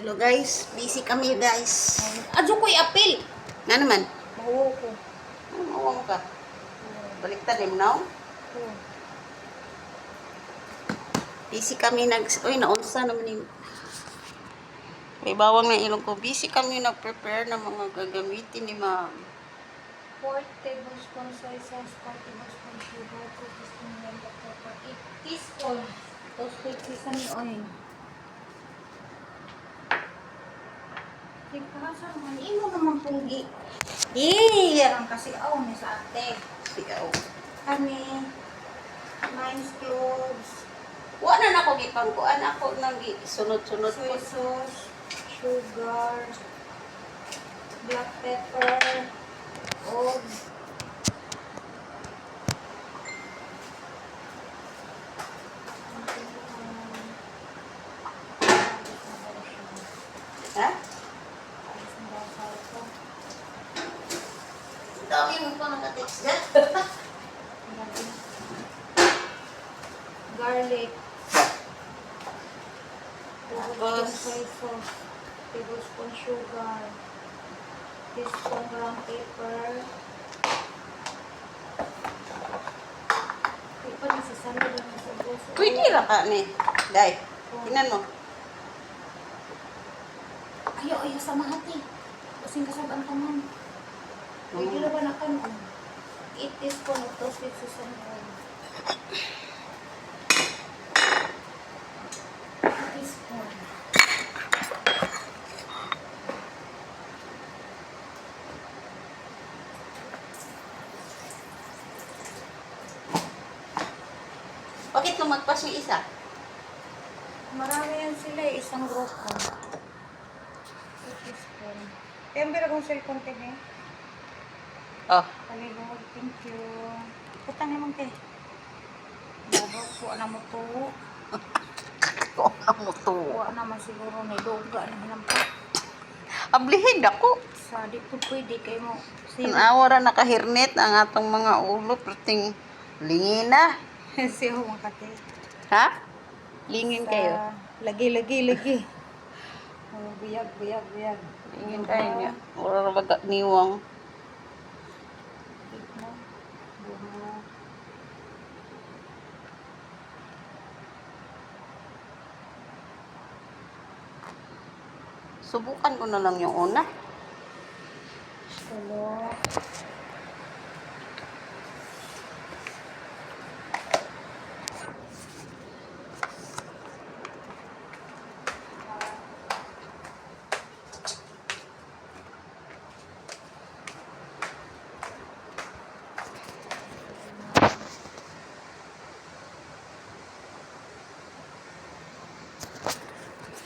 Hello guys, busy kami guys. Adyo ko'y apil. Nga naman, Oo ko. ano mawang ka? Baliktad him now. Busy kami nag... Uy, naunsa naman yung... May bawang na ilong ko. Busy kami nag-prepare ng mga gagamitin ni ma'am. 4 tablespoon soy sauce, 4 tablespoon sugar, 2 teaspoon yellow pepper, 8 teaspoon toasted sesame oil. Tingkasa naman, imo naman punggi. Eh, yan kasi aw ni sa ate. Sigaw. Kami, mine's cloves, Wa na na ko gipangkuan ako nang sunod-sunod ko. sauce, sugar, black pepper, og Ha? Dami mo pa nakatext na. Garlic. Tablespoon soy sauce. Tablespoon sugar. Teaspoon brown pepper. Di pa nasasalo lang sa buso. Pwede ra ka ni. Dai. Tingnan mo. Ayaw, ayaw sa mahati. Kasing kasabaan ka man. Pwede na ba na? 8 teaspoon of toasted sesame oil. 2 teaspoon. Bakit lumagpas yung isa? Marami yan sila eh, isang grupo. 2 teaspoon. Kaya ang kong cellphone ka eh. Oh. Palibog, thank you. Putang naman kay. Bago, kuha na mo to. Ang mo to. Kuha naman siguro may duga na hinampak. Ablihin ako. Sa di po pwede kay mo. Ang awara nakahirnit ang atong mga ulo perting lingina. Siya makate. Ha? Lingin kayo. Lagi, lagi, lagi. Buyag, buyag, buyag. Lingin kayo niya. Wala ba niwang. Tignan. Bunga. Subukan ko na lang yung una. Tulo.